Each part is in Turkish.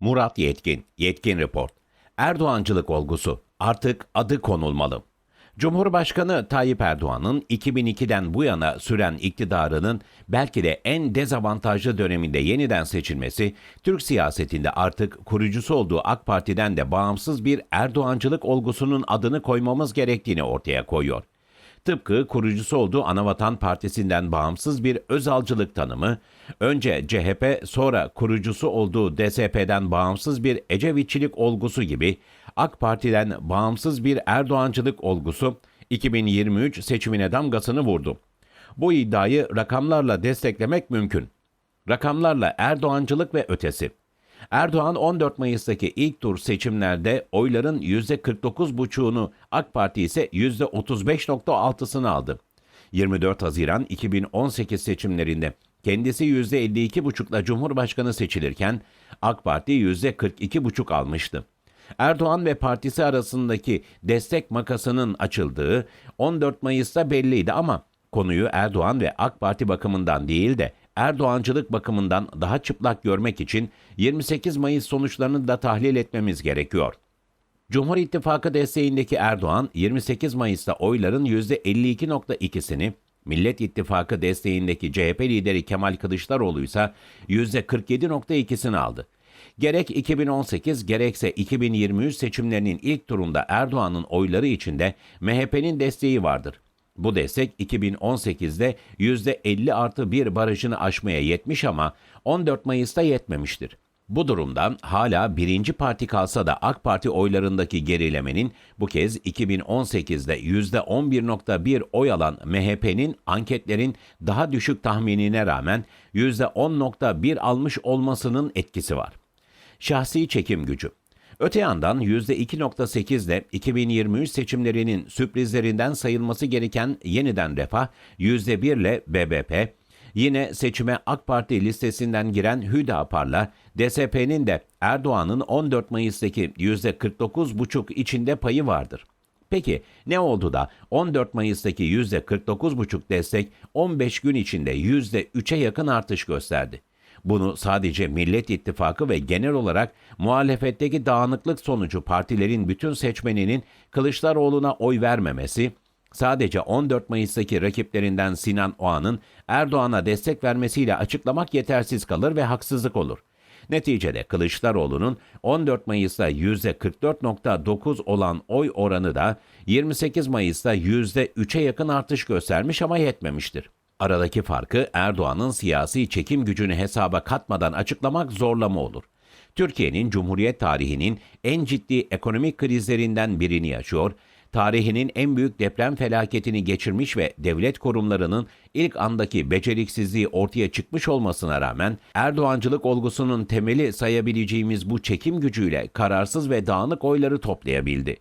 Murat Yetkin, Yetkin Report. Erdoğancılık olgusu artık adı konulmalı. Cumhurbaşkanı Tayyip Erdoğan'ın 2002'den bu yana süren iktidarının belki de en dezavantajlı döneminde yeniden seçilmesi, Türk siyasetinde artık kurucusu olduğu AK Parti'den de bağımsız bir Erdoğancılık olgusunun adını koymamız gerektiğini ortaya koyuyor. Tıpkı kurucusu olduğu Anavatan Partisi'nden bağımsız bir özalcılık tanımı, önce CHP sonra kurucusu olduğu DSP'den bağımsız bir Ecevitçilik olgusu gibi AK Parti'den bağımsız bir Erdoğancılık olgusu 2023 seçimine damgasını vurdu. Bu iddiayı rakamlarla desteklemek mümkün. Rakamlarla Erdoğancılık ve ötesi. Erdoğan 14 Mayıs'taki ilk tur seçimlerde oyların %49,5'unu AK Parti ise %35,6'sını aldı. 24 Haziran 2018 seçimlerinde kendisi %52,5'la Cumhurbaşkanı seçilirken AK Parti %42,5 almıştı. Erdoğan ve partisi arasındaki destek makasının açıldığı 14 Mayıs'ta belliydi ama konuyu Erdoğan ve AK Parti bakımından değil de Erdoğancılık bakımından daha çıplak görmek için 28 Mayıs sonuçlarını da tahlil etmemiz gerekiyor. Cumhur İttifakı desteğindeki Erdoğan 28 Mayıs'ta oyların %52.2'sini, Millet İttifakı desteğindeki CHP lideri Kemal Kılıçdaroğlu ise %47.2'sini aldı. Gerek 2018 gerekse 2023 seçimlerinin ilk turunda Erdoğan'ın oyları içinde MHP'nin desteği vardır. Bu destek 2018'de %50 artı 1 barajını aşmaya yetmiş ama 14 Mayıs'ta yetmemiştir. Bu durumdan hala birinci parti kalsa da AK Parti oylarındaki gerilemenin bu kez 2018'de %11.1 oy alan MHP'nin anketlerin daha düşük tahminine rağmen %10.1 almış olmasının etkisi var. Şahsi çekim gücü. Öte yandan %2.8 ile 2023 seçimlerinin sürprizlerinden sayılması gereken yeniden refah %1 ile BBP, yine seçime AK Parti listesinden giren Hüdapar'la DSP'nin de Erdoğan'ın 14 Mayıs'taki %49,5 içinde payı vardır. Peki ne oldu da 14 Mayıs'taki %49,5 destek 15 gün içinde %3'e yakın artış gösterdi? Bunu sadece Millet İttifakı ve genel olarak muhalefetteki dağınıklık sonucu partilerin bütün seçmeninin Kılıçdaroğlu'na oy vermemesi, sadece 14 Mayıs'taki rakiplerinden Sinan Oğan'ın Erdoğan'a destek vermesiyle açıklamak yetersiz kalır ve haksızlık olur. Neticede Kılıçdaroğlu'nun 14 Mayıs'ta %44.9 olan oy oranı da 28 Mayıs'ta %3'e yakın artış göstermiş ama yetmemiştir. Aradaki farkı Erdoğan'ın siyasi çekim gücünü hesaba katmadan açıklamak zorlama olur. Türkiye'nin Cumhuriyet tarihinin en ciddi ekonomik krizlerinden birini yaşıyor, tarihinin en büyük deprem felaketini geçirmiş ve devlet kurumlarının ilk andaki beceriksizliği ortaya çıkmış olmasına rağmen Erdoğancılık olgusunun temeli sayabileceğimiz bu çekim gücüyle kararsız ve dağınık oyları toplayabildi.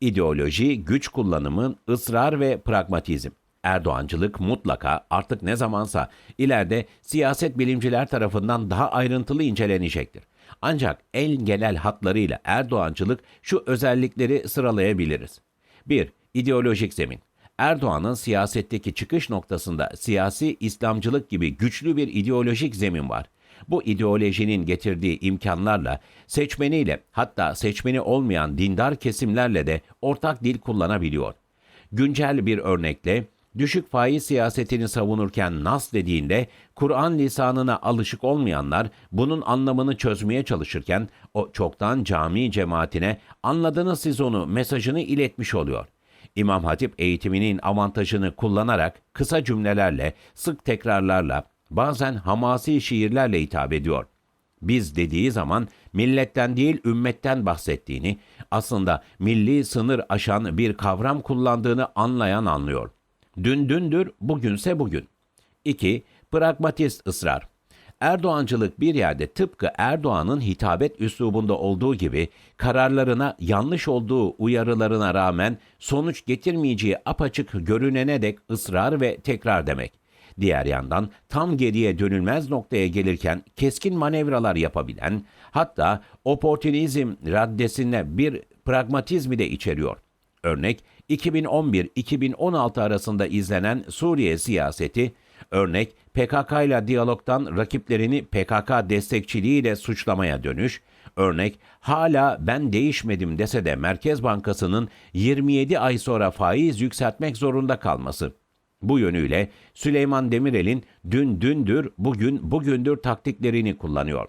İdeoloji, güç kullanımı, ısrar ve pragmatizm. Erdoğancılık mutlaka artık ne zamansa ileride siyaset bilimciler tarafından daha ayrıntılı incelenecektir. Ancak en genel hatlarıyla Erdoğancılık şu özellikleri sıralayabiliriz. 1. İdeolojik zemin. Erdoğan'ın siyasetteki çıkış noktasında siyasi İslamcılık gibi güçlü bir ideolojik zemin var. Bu ideolojinin getirdiği imkanlarla seçmeniyle hatta seçmeni olmayan dindar kesimlerle de ortak dil kullanabiliyor. Güncel bir örnekle düşük faiz siyasetini savunurken nas dediğinde Kur'an lisanına alışık olmayanlar bunun anlamını çözmeye çalışırken o çoktan cami cemaatine anladınız siz onu mesajını iletmiş oluyor. İmam Hatip eğitiminin avantajını kullanarak kısa cümlelerle, sık tekrarlarla, bazen hamasi şiirlerle hitap ediyor. Biz dediği zaman milletten değil ümmetten bahsettiğini, aslında milli sınır aşan bir kavram kullandığını anlayan anlıyor. Dün dündür, bugünse bugün. 2. Pragmatist ısrar. Erdoğancılık bir yerde tıpkı Erdoğan'ın hitabet üslubunda olduğu gibi kararlarına yanlış olduğu uyarılarına rağmen sonuç getirmeyeceği apaçık görünene dek ısrar ve tekrar demek. Diğer yandan tam geriye dönülmez noktaya gelirken keskin manevralar yapabilen, hatta oportunizm raddesine bir pragmatizmi de içeriyor. Örnek 2011-2016 arasında izlenen Suriye siyaseti, örnek PKK ile diyalogtan rakiplerini PKK destekçiliğiyle suçlamaya dönüş, Örnek hala ben değişmedim dese de Merkez Bankası'nın 27 ay sonra faiz yükseltmek zorunda kalması. Bu yönüyle Süleyman Demirel'in dün dündür, bugün bugündür taktiklerini kullanıyor.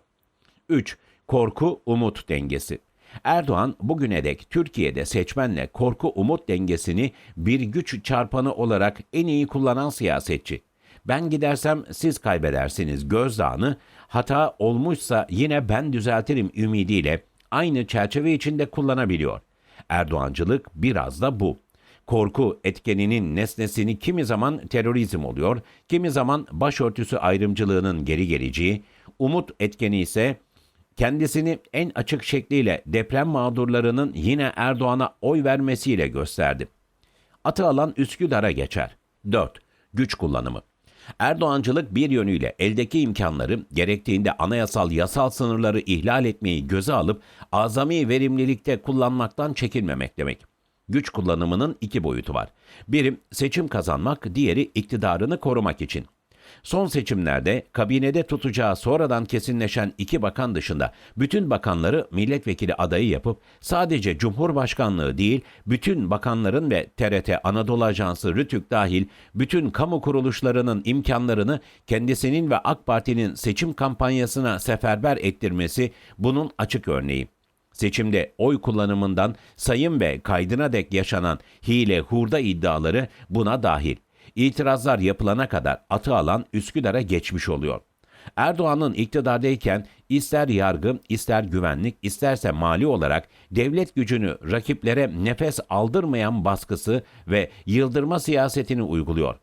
3. Korku umut dengesi. Erdoğan bugüne dek Türkiye'de seçmenle korku umut dengesini bir güç çarpanı olarak en iyi kullanan siyasetçi. Ben gidersem siz kaybedersiniz gözdağını, hata olmuşsa yine ben düzeltirim ümidiyle aynı çerçeve içinde kullanabiliyor. Erdoğancılık biraz da bu. Korku etkeninin nesnesini kimi zaman terörizm oluyor, kimi zaman başörtüsü ayrımcılığının geri geleceği, umut etkeni ise kendisini en açık şekliyle deprem mağdurlarının yine Erdoğan'a oy vermesiyle gösterdi. Atı alan Üsküdar'a geçer. 4. Güç kullanımı. Erdoğancılık bir yönüyle eldeki imkanları gerektiğinde anayasal yasal sınırları ihlal etmeyi göze alıp azami verimlilikte kullanmaktan çekinmemek demek. Güç kullanımının iki boyutu var. Biri seçim kazanmak, diğeri iktidarını korumak için. Son seçimlerde kabinede tutacağı sonradan kesinleşen iki bakan dışında bütün bakanları milletvekili adayı yapıp sadece Cumhurbaşkanlığı değil bütün bakanların ve TRT Anadolu Ajansı Rütük dahil bütün kamu kuruluşlarının imkanlarını kendisinin ve AK Parti'nin seçim kampanyasına seferber ettirmesi bunun açık örneği. Seçimde oy kullanımından sayım ve kaydına dek yaşanan hile hurda iddiaları buna dahil. İtirazlar yapılana kadar atı alan Üsküdar'a geçmiş oluyor. Erdoğan'ın iktidardayken ister yargı, ister güvenlik, isterse mali olarak devlet gücünü rakiplere nefes aldırmayan baskısı ve yıldırma siyasetini uyguluyor.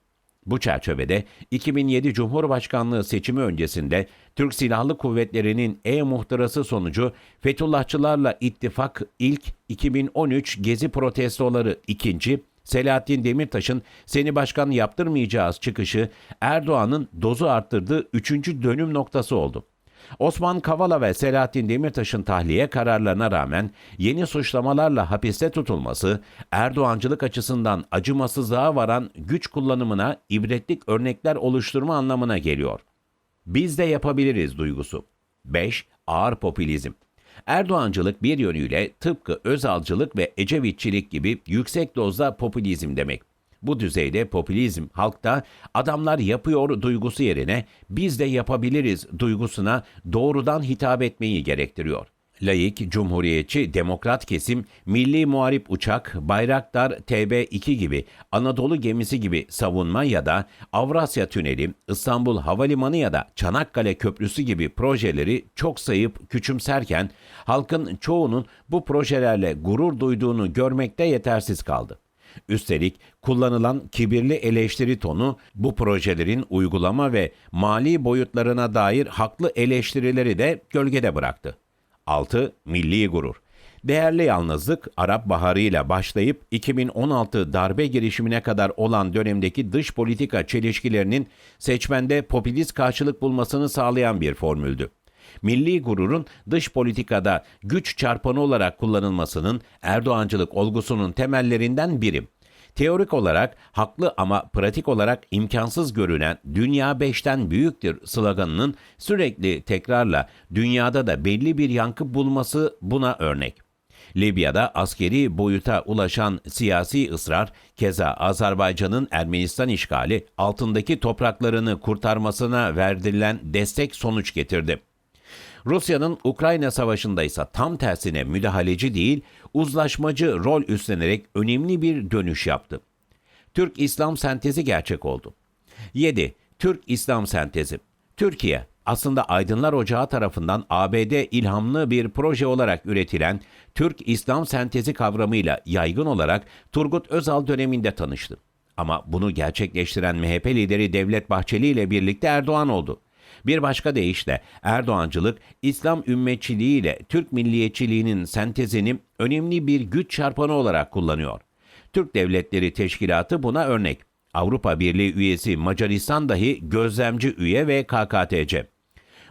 Bu çerçevede 2007 Cumhurbaşkanlığı seçimi öncesinde Türk Silahlı Kuvvetleri'nin E-muhtırası sonucu Fethullahçılarla ittifak ilk 2013 Gezi protestoları ikinci, Selahattin Demirtaş'ın seni başkan yaptırmayacağız çıkışı Erdoğan'ın dozu arttırdığı üçüncü dönüm noktası oldu. Osman Kavala ve Selahattin Demirtaş'ın tahliye kararlarına rağmen yeni suçlamalarla hapiste tutulması Erdoğancılık açısından acımasızlığa varan güç kullanımına ibretlik örnekler oluşturma anlamına geliyor. Biz de yapabiliriz duygusu. 5. Ağır popülizm. Erdoğancılık bir yönüyle tıpkı Özalcılık ve Ecevitçilik gibi yüksek dozda popülizm demek. Bu düzeyde popülizm halkta adamlar yapıyor duygusu yerine biz de yapabiliriz duygusuna doğrudan hitap etmeyi gerektiriyor. Laik, cumhuriyetçi, demokrat kesim, milli muharip uçak, Bayraktar TB2 gibi, Anadolu gemisi gibi savunma ya da Avrasya Tüneli, İstanbul Havalimanı ya da Çanakkale Köprüsü gibi projeleri çok sayıp küçümserken, halkın çoğunun bu projelerle gurur duyduğunu görmekte yetersiz kaldı. Üstelik kullanılan kibirli eleştiri tonu bu projelerin uygulama ve mali boyutlarına dair haklı eleştirileri de gölgede bıraktı. 6. Milli gurur. Değerli yalnızlık Arap Baharı ile başlayıp 2016 darbe girişimine kadar olan dönemdeki dış politika çelişkilerinin seçmende popülist karşılık bulmasını sağlayan bir formüldü. Milli gururun dış politikada güç çarpanı olarak kullanılmasının Erdoğancılık olgusunun temellerinden biri. Teorik olarak haklı ama pratik olarak imkansız görünen dünya beşten büyüktür sloganının sürekli tekrarla dünyada da belli bir yankı bulması buna örnek. Libya'da askeri boyuta ulaşan siyasi ısrar, keza Azerbaycan'ın Ermenistan işgali altındaki topraklarını kurtarmasına verdirilen destek sonuç getirdi. Rusya'nın Ukrayna Savaşı'nda ise tam tersine müdahaleci değil, uzlaşmacı rol üstlenerek önemli bir dönüş yaptı. Türk İslam sentezi gerçek oldu. 7. Türk İslam sentezi. Türkiye aslında Aydınlar Ocağı tarafından ABD ilhamlı bir proje olarak üretilen Türk İslam sentezi kavramıyla yaygın olarak Turgut Özal döneminde tanıştı. Ama bunu gerçekleştiren MHP lideri Devlet Bahçeli ile birlikte Erdoğan oldu. Bir başka deyişle Erdoğancılık, İslam ümmetçiliği ile Türk milliyetçiliğinin sentezini önemli bir güç çarpanı olarak kullanıyor. Türk Devletleri Teşkilatı buna örnek. Avrupa Birliği üyesi Macaristan dahi gözlemci üye ve KKTC.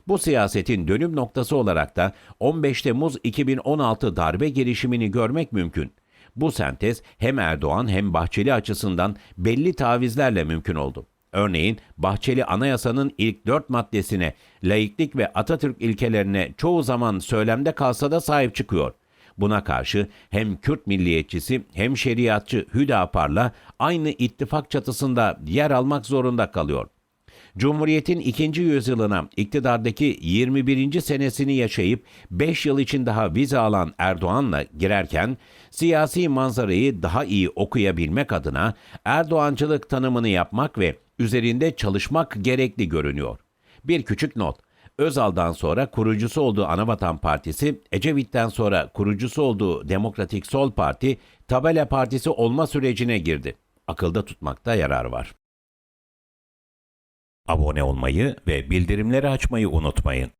Bu siyasetin dönüm noktası olarak da 15 Temmuz 2016 darbe girişimini görmek mümkün. Bu sentez hem Erdoğan hem Bahçeli açısından belli tavizlerle mümkün oldu. Örneğin Bahçeli Anayasa'nın ilk dört maddesine, laiklik ve Atatürk ilkelerine çoğu zaman söylemde kalsa da sahip çıkıyor. Buna karşı hem Kürt milliyetçisi hem şeriatçı Hüdapar'la aynı ittifak çatısında yer almak zorunda kalıyor. Cumhuriyet'in ikinci yüzyılına iktidardaki 21. senesini yaşayıp 5 yıl için daha vize alan Erdoğan'la girerken siyasi manzarayı daha iyi okuyabilmek adına Erdoğancılık tanımını yapmak ve üzerinde çalışmak gerekli görünüyor. Bir küçük not. Özal'dan sonra kurucusu olduğu Anavatan Partisi, Ecevit'ten sonra kurucusu olduğu Demokratik Sol Parti, Tabela Partisi olma sürecine girdi. Akılda tutmakta yarar var. Abone olmayı ve bildirimleri açmayı unutmayın.